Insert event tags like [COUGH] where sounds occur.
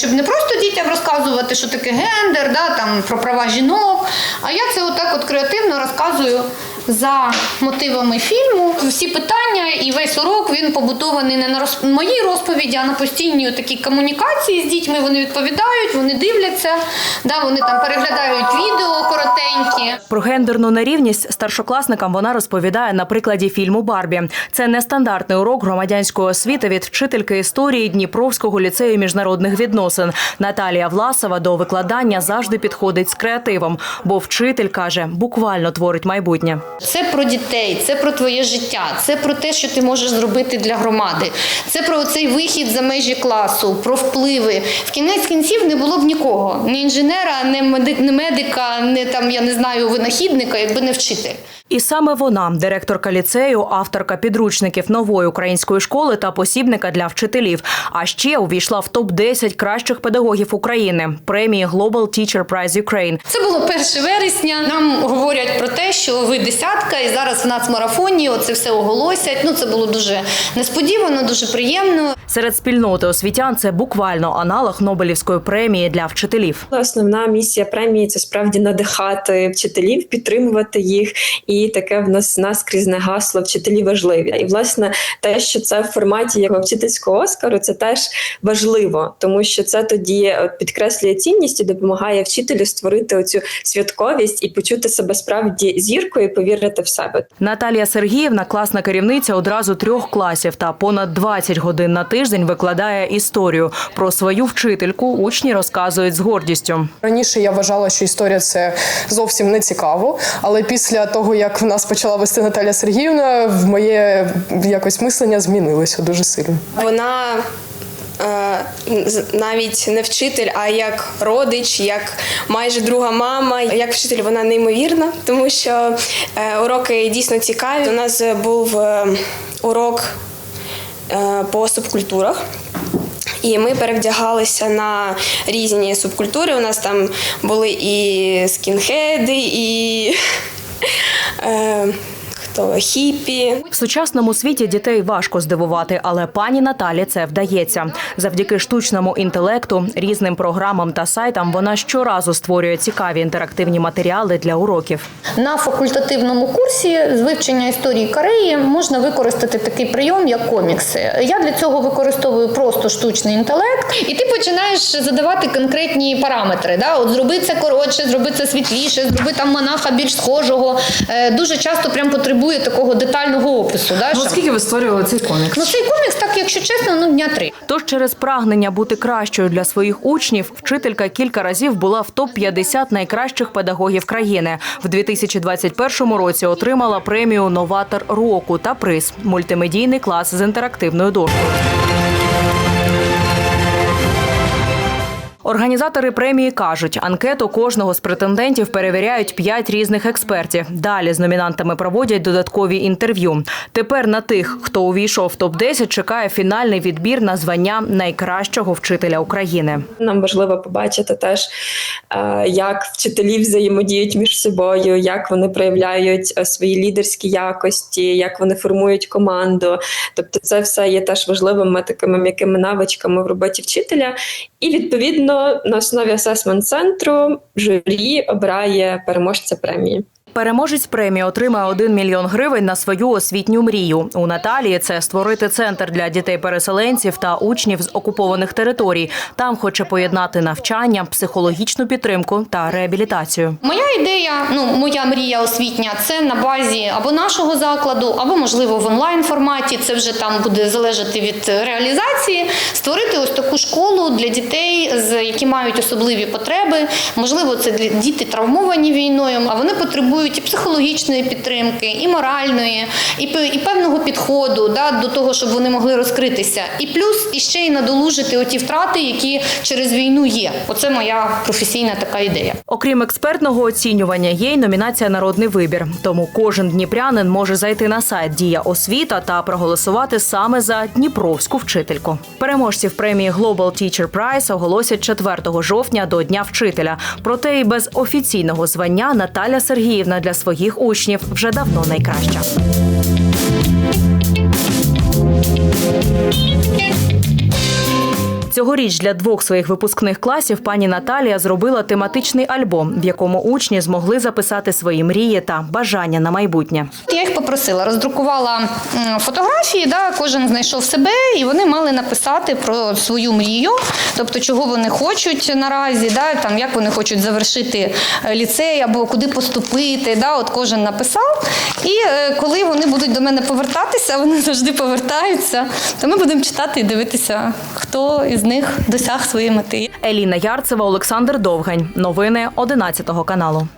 щоб не просто дітям розказувати, що таке гендер, да, там, про права жінок. А я це отак от креативно розказую за мотивами фільму. Всі питання і весь урок він побудований не на роз... моїй розповіді, а на постійній такій комунікації з дітьми. Вони відповідають, вони дивляться, да, вони там переглядають відео коротенькі. Про гендерну нерівність старшокласникам вона розповідає на прикладі фільму Барбі. Це нестандартний урок громадянської освіти від вчительки історії Дніпровського ліцею міжнародних відносин. Наталія Власова до викладання завжди підходить з креативом, бо вчитель каже, буквально творить майбутнє. Це про дітей, це про твоє життя, це про те, що ти можеш зробити для громади. Це про цей вихід за межі класу, про впливи. В кінець кінців не було б нікого: ні інженера, ні меди- ні медика, ні там, я не знаю, винахідника, якби не вчитель. І саме вона, директорка ліцею, авторка підручників нової української школи та посібника для вчителів. А ще увійшла в топ 10 кращих педагогів України премії Global Teacher Prize Ukraine. Це було 1 вересня. Нам говорять про те, що ви десятка, і зараз в нацмарафоні оце все оголосять. Ну це було дуже несподівано, дуже приємно. Серед спільноти освітян це буквально аналог Нобелівської премії для вчителів. Основна місія премії це справді надихати вчителів, підтримувати їх, і таке в нас наскрізне гасло вчителі важливі. І власне те, що це в форматі як вчительського оскару, це теж важливо, тому що це тоді підкреслює цінність і допомагає вчителю створити оцю святковість і почути себе справді зіркою, і повірити в себе. Наталія Сергіївна, класна керівниця одразу трьох класів та понад 20 годин на тиждень викладає історію. Про свою вчительку учні розказують з гордістю. Раніше я вважала, що історія це зовсім не цікаво, але після того, як в нас почала вести Наталя Сергіївна, в моє якось мислення змінилося дуже сильно. Вона е, навіть не вчитель, а як родич, як майже друга мама. Як вчитель вона неймовірна, тому що е, уроки дійсно цікаві. У нас був е, урок по субкультурах. І ми перевдягалися на різні субкультури. У нас там були і скінхеди, і [LAUGHS] Um, хто хіпі. В сучасному світі дітей важко здивувати, але пані Наталі це вдається. Завдяки штучному інтелекту, різним програмам та сайтам вона щоразу створює цікаві інтерактивні матеріали для уроків. На факультативному курсі з вивчення історії Кореї можна використати такий прийом, як комікси. Я для цього використовую просто штучний інтелект, і ти починаєш задавати конкретні параметри. Да? От зроби це коротше, зроби це світліше, зроби там монаха більш схожого. Е, Дуже часто прям потребує такого детального опису. Да? Ну, скільки ви створювали цей комікс? Ну, цей комікс, так якщо чесно, ну дня три. Тож через прагнення бути кращою для своїх учнів, вчителька кілька разів була в топ 50 найкращих педагогів країни. В 2021 році отримала премію Новатор року та приз мультимедійний клас з інтерактивною дошкою. Організатори премії кажуть, анкету кожного з претендентів перевіряють п'ять різних експертів. Далі з номінантами проводять додаткові інтерв'ю. Тепер на тих, хто увійшов в топ 10 чекає фінальний відбір на звання найкращого вчителя України. Нам важливо побачити теж, е, як вчителі взаємодіють між собою, як вони проявляють е, свої лідерські якості, як вони формують команду. Тобто, це все є теж важливими такими м'якими навичками в роботі вчителя. І відповідно на основі асесмент центру журі обирає переможця премії. Переможець премії отримає 1 мільйон гривень на свою освітню мрію. У Наталії це створити центр для дітей-переселенців та учнів з окупованих територій. Там хоче поєднати навчання, психологічну підтримку та реабілітацію. Моя ідея, ну моя мрія освітня, це на базі або нашого закладу, або можливо в онлайн форматі. Це вже там буде залежати від реалізації. Створити ось таку школу для дітей, які мають особливі потреби. Можливо, це діти травмовані війною, а вони потребують і психологічної підтримки, і моральної, і, і певного підходу да, до того, щоб вони могли розкритися. І плюс іще й надолужити оті втрати, які через війну є. Оце моя професійна така ідея. Окрім експертного оцінювання, є й номінація Народний вибір. Тому кожен дніпрянин може зайти на сайт Дія освіта та проголосувати саме за дніпровську вчительку. Переможців премії Global Teacher Prize оголосять 4 жовтня до Дня вчителя. Проте і без офіційного звання Наталя Сергіївна для своїх учнів вже давно найкраща. Цьогоріч для двох своїх випускних класів пані Наталія зробила тематичний альбом, в якому учні змогли записати свої мрії та бажання на майбутнє. Я їх попросила, роздрукувала фотографії, да, кожен знайшов себе, і вони мали написати про свою мрію, тобто чого вони хочуть наразі, да, там, як вони хочуть завершити е, ліцей або куди поступити. Да, от кожен написав. І е, коли вони будуть до мене повертатися, [LAUGHS] вони завжди повертаються, то ми будемо читати і дивитися, хто із них досяг своєї мети. Еліна Ярцева, Олександр Довгань. Новини 11 каналу.